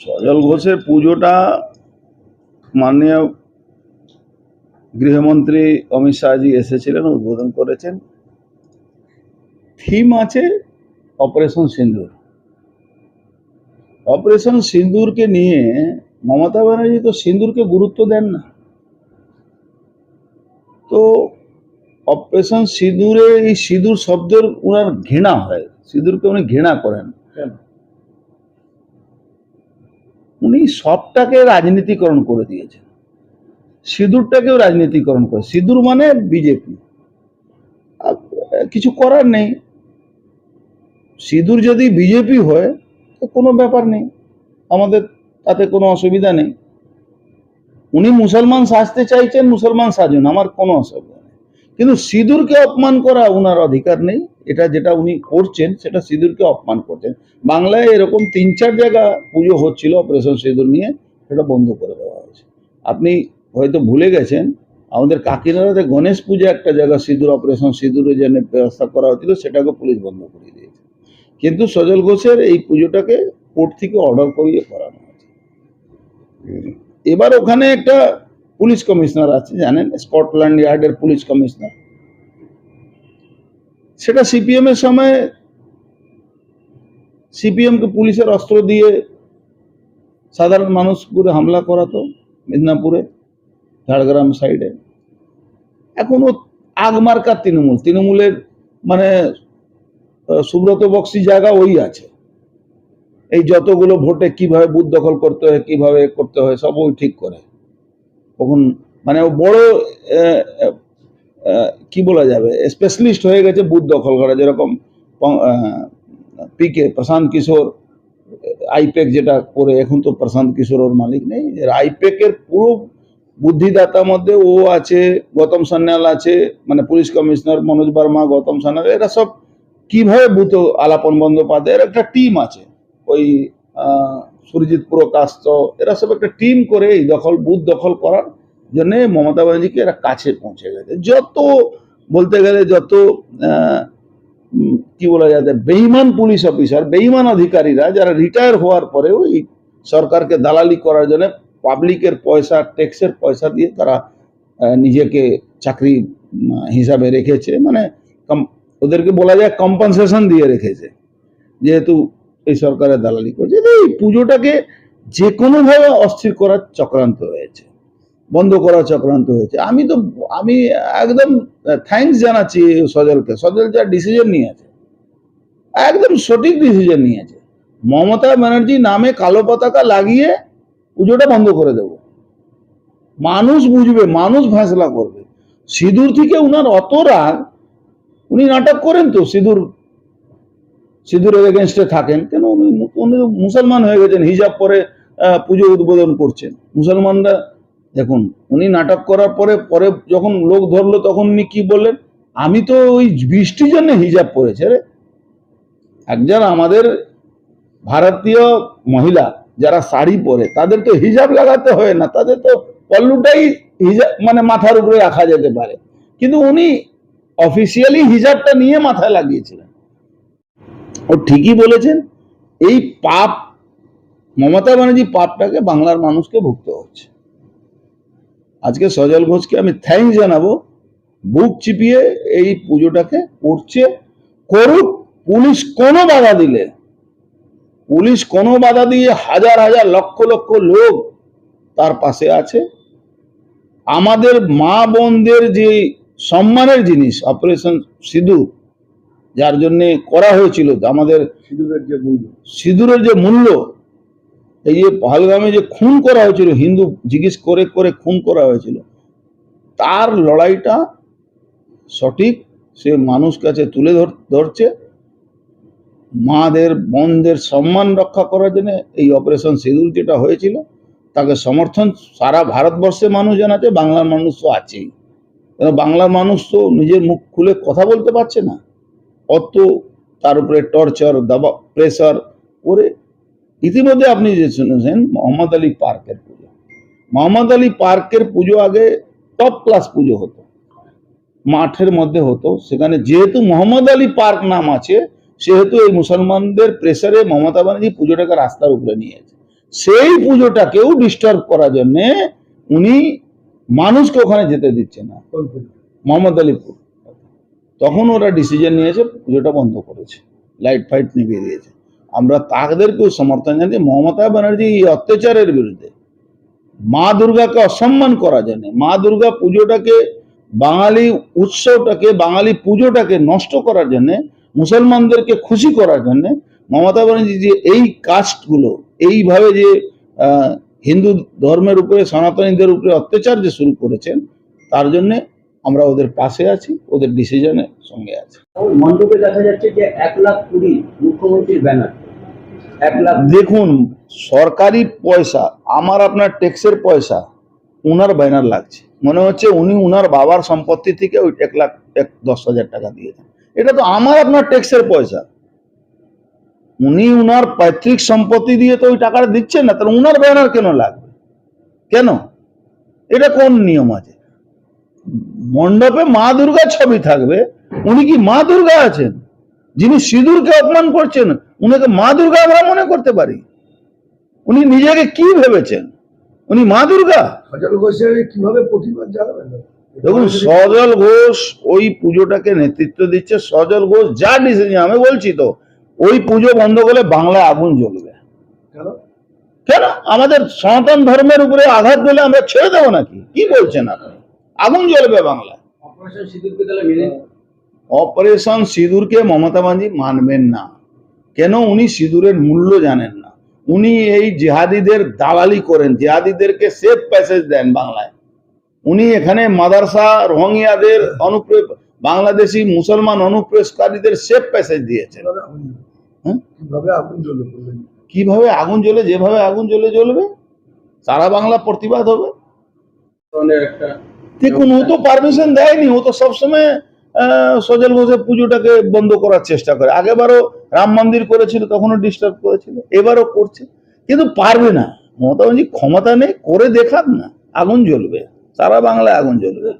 সজল ঘোষের পুজোটা মাননীয় গৃহমন্ত্রী অমিত শাহজি এসেছিলেন, উদ্বোধন করেছেন। থিম আছে অপারেশন সিন্দুর। অপারেশন সিন্দুরকে নিয়ে মমতা ব্যানার্জি তো সিন্দুরকে গুরুত্ব দেন না। তো অপারেশন সিঁদুরে এই সিঁদুর শব্দের ওনার ঘৃণা হয়, সিঁদুরকে উনি ঘৃণা করেন। উনি সবটাকে রাজনীতিকরণ করে দিয়েছেন। সিঁদুরটাকেও রাজনীতিকরণ করে, সিঁদুর মানে বিজেপি। কিছু করার নেই। সিঁদুর যদি বিজেপি হয়, তো কোনো ব্যাপার নেই। আমাদের তাতে কোনো অসুবিধা নেই। উনি মুসলমান সাজতে চাইছেন, মুসলমান সাজুন, আমার কোনো অসুবিধা নেই। কিন্তু সিঁদুরকে অপমান করা ওনার অধিকার নেই। এটা যেটা উনি করছেন, সেটা সিঁদুরকে অপমান করছেন। বাংলায় এরকম তিন চার জায়গা পুজো হচ্ছিল অপারেশন সিঁদুর নিয়ে, সেটা বন্ধ করে দেওয়া হয়েছে। আপনি হয়তো ভুলে গেছেন, আমাদের কাকিনাড়াতে গণেশ পূজা একটা জায়গা সিঁদুর, অপারেশন সিঁদুরের জন্য ব্যবস্থা করা হয়েছিল সেটাকে পুলিশ বন্ধ করে দিয়েছে। কিন্তু সজল ঘোষের এই পুজোটাকে কোর্ট থেকে অর্ডার করিয়ে করানো হয়েছে। এবার ওখানে একটা পুলিশ কমিশনার আছে, জানেন? স্কটল্যান্ড ইয়ার্ডের পুলিশ কমিশনার। সেটা সিপিএম এর সময় সিপিএম কে পুলিশের অস্ত্র দিয়ে সাধারণ মানুষ করে হামলা করাতো মেদিনীপুরে, ঝাড়গ্রাম সাইডে। এখন ও আগমার্কার তৃণমূল। তৃণমূলের মানে সুব্রত বক্সি জায়গা ওই আছে। এই যতগুলো ভোটে কীভাবে বুথ দখল করতে হয়, কীভাবে করতে হয়, সব ওই ঠিক করে। তখন মানে বড় কি বলা যাবে? স্পেশালিস্ট হয়ে গেছে বুথ দখল করা, যেরকম পিকে প্রশান্ত কিশোর আইপেক যেটা করে এখন তো প্রশান্ত কিশোর ওর মালিক নেই। আইপেকের পুরো বুদ্ধিদাতা মধ্যে ও আছে, গৌতম সান্যাল আছে মানে পুলিশ কমিশনার মনোজ বর্মা, গৌতম সান্যাল, এরা সব কীভাবে বুথ আলাপন বন্দ্যোপাধ্যায় বন্দ্যোপাধ্যায়ের একটা টিম আছে। ওই সুরজিৎ প্রকাশ এরা সব একটা টিম করে এই দখল, বুথ দখল করার জন্য মমতা ব্যানার্জিকে এরা কাছে পৌঁছে গেছে। যত বলতে গেলে যত কি বলা যায় বেইমান পুলিশ অফিসার বেইমান অধিকারীরা যারা রিটায়ার হওয়ার পরেও এই সরকারকে দালালি করার জন্য পাবলিকের পয়সা ট্যাক্সের পয়সা দিয়ে তারা নিজেকে চাকরি হিসাবে রেখেছে। মানে ওদেরকে বলা যায় কম্পনসেশন দিয়ে রেখেছে। যেহেতু এই সরকারের দালালি করছে। এই পুজোটাকে যে কোনোভাবে অস্থির করার চক্রান্ত হয়েছে। বন্ধ করা চক্রান্ত হয়েছে। আমি তো, আমি একদম থ্যাঙ্কস জানাচ্ছি সজলকে। সজল যা ডিসিশন নিয়েছে। একদম সঠিক ডিসিশন নিয়েছে। মমতা ব্যানার্জি নামে কালো পতাকা লাগিয়ে পুজোটা বন্ধ করে দেব। মানুষ বুঝবে, মানুষ ফেসলা করবে। সিঁদুর থেকে উনার অত রাগ, উনি নাটক করেন তো, সিঁদুর, সিঁদুরের এগেনস্টে থাকেন। কেন উনি মুসলমান হয়ে গেছেন, হিজাব পরে পুজো উদ্বোধন করছেন। মুসলমানরা দেখুন, উনি নাটক করার পরে পরে যখন লোক ধরলো, তখন উনি কি বললেন? আমি তো ওই বৃষ্টির জন্য হিজাব পরেছে। রে একজন আমাদের ভারতীয় মহিলা যারা শাড়ি পরে, তাদের তো হিজাব লাগাতে হয় না, তাদের তো পল্লুটাই হিজাব মানে মাথার উপরে রাখা যেতে পারে। কিন্তু উনি অফিসিয়ালি হিজাবটা নিয়ে মাথায় লাগিয়েছিলেন। ও ঠিকই বলেছেন, এই পাপ, মমতা ব্যানার্জি পাপটাকে বাংলার মানুষকে ভুগতে হচ্ছে। আজকে সজল ঘোষকে আমি থ্যাংক জানাব। বুক চিপিয়ে এই পুজোটাকে করছে করুক পুলিশ কোনো বাধা দিলে। পুলিশ কোনো বাধা দিয়ে হাজার হাজার লক্ষ লক্ষ লোক তার পাশে আছে। আমাদের মা বোনদের যে সম্মানের জিনিস অপারেশন সিধু যার জন্যে করা হয়েছিল আমাদের সিঁদুরের যে মূল্য। সিঁদুরের যে মূল্য এই যে পহলগামে যে খুন করা হয়েছিল, হিন্দু জিজ্ঞেস করে করে খুন করা হয়েছিল, তার লড়াইটা সঠিক, সে মানুষ কাছে তুলে ধর- ধরছে। মাদের, বোনদের সম্মান রক্ষা করার জন্য এই অপারেশন সিঁদুর যেটা হয়েছিল, তাকে সমর্থন সারা ভারতবর্ষে মানুষ জানাচ্ছে, বাংলার মানুষ তো আছেই। কেন বাংলার মানুষ তো নিজের মুখ খুলে কথা বলতে পারছে না। অত তার উপরে টর্চার দাবা প্রেসার করে ইতিমধ্যে আপনি যে শুনেছেন মোহাম্মদ আলী পার্কের পুজো। মোহাম্মদ আলী পার্কের পুজো আগে টপ ক্লাস পুজো হতো। মাঠের মধ্যে হতো। সেখানে যেহেতু মোহাম্মদ আলী পার্ক নাম আছে সেহেতু এই মুসলমানদের প্রেসারে মমতা ব্যানার্জি পুজোটাকে রাস্তার উপরে নিয়েছে। সেই পুজোটাকেও ডিস্টার্ব করার জন্য উনি মানুষকে ওখানে যেতে দিচ্ছে না। মোহাম্মদ আলীপুর তখন ওরা ডিসিশন নিয়েছে পুজোটা বন্ধ করেছে। লাইট ফাইট নিভিয়ে দিয়েছে। আমরা তাদেরকেও সমর্থন জানাই মমতা ব্যানার্জি এই অত্যাচারের বিরুদ্ধে। মা দুর্গাকে অসম্মান করার জন্য মা দুর্গা পুজোটাকে, বাঙালি উৎসবটাকে, বাঙালি পুজোটাকে নষ্ট করার জন্য, মুসলমানদেরকে খুশি করার জন্য মমতা ব্যানার্জি যে এই কাস্টগুলো এইভাবে যে হিন্দু ধর্মের উপরে, সনাতনীদের উপরে অত্যাচার যে শুরু করেছেন, তার জন্য আমরা ওদের পাশে আছি, ওদের ডিসিশনের সঙ্গে আছি। ওই মণ্ডপে দেখা যাচ্ছে যে এক লাখ কুড়ি মুখ্যমন্ত্রীর ব্যানার। দেখুন, সরকারি পয়সা, আমার আপনার ট্যাক্সের পয়সা, উনার ব্যানার লাগছে। মনে হচ্ছে উনি উনার বাবার সম্পত্তি থেকে ওই এক লাখ এক দশ হাজার টাকা দিয়েছেন এটা তো আমার আপনার ট্যাক্সের পয়সা। উনি উনার পৈতৃক সম্পত্তি দিয়ে তো ওই টাকাটা দিচ্ছেন না, তাহলে উনার ব্যানার কেন লাগবে? কেন? এটা কোন নিয়ম আছে? মণ্ডপে মা দুর্গা ছবি থাকবে, উনি কি মা দুর্গা আছেন? যিনি সিঁদুরকে অপমান করছেন উনাকে মা দুর্গা আমরা মনে করতে পারি। উনি নিজেকে কি ভেবেছেন? উনি মা দুর্গা? সজল ঘোষের কীভাবে প্রতিবাদ জানাবেন? দেখুন সজল ঘোষ ওই পুজোটাকে নেতৃত্ব দিচ্ছে সজল ঘোষ যা ডিসিশন আমি বলছি তো ওই পুজো বন্ধ করলে বাংলায় আগুন জ্বলবে। কেন? কেন? আমাদের সনাতন ধর্মের উপরে আঘাত দিলে আমরা ছেড়ে দেবো নাকি? কি বলছেন আপনি? আগুন জ্বলবে বাংলায়। অপারেশন সিঁদুরকে মমতা বাঞ্জি মানবেন না। কেন উনি সিঁদুরের মূল্য জানেন না? উনি এই জেহাদিদের দালালি করেন জেহাদিদেরকে সেফ প্যাসেজ দেন বাংলায়। উনি এখানে মাদারসা রোহিঙ্গাদের অনুপ্রে বাংলাদেশি মুসলমান অনুপ্রেসকারীদের সেফ প্যাসেজ দিয়েছেন। কীভাবে আগুন জ্বলবে? হ্যাঁ? কীভাবে আগুন জ্বলে যেভাবে আগুন জ্বলে জ্বলবে সারা বাংলা প্রতিবাদ হবে। একটা দেখুন ও তো পারমিশন দেয়নি ও তো সবসময় সজল ঘোষের পুজোটাকে বন্ধ করার চেষ্টা করে। আগেবারও রাম মন্দির করেছিল, তখনও ডিস্টার্ব করেছিল, এবারও করছে। কিন্তু পারবে না। মমতা ব্যানার্জি ক্ষমতা নেই, করে দেখাক না। আগুন জ্বলবে। সারা বাংলায় আগুন জ্বলবে।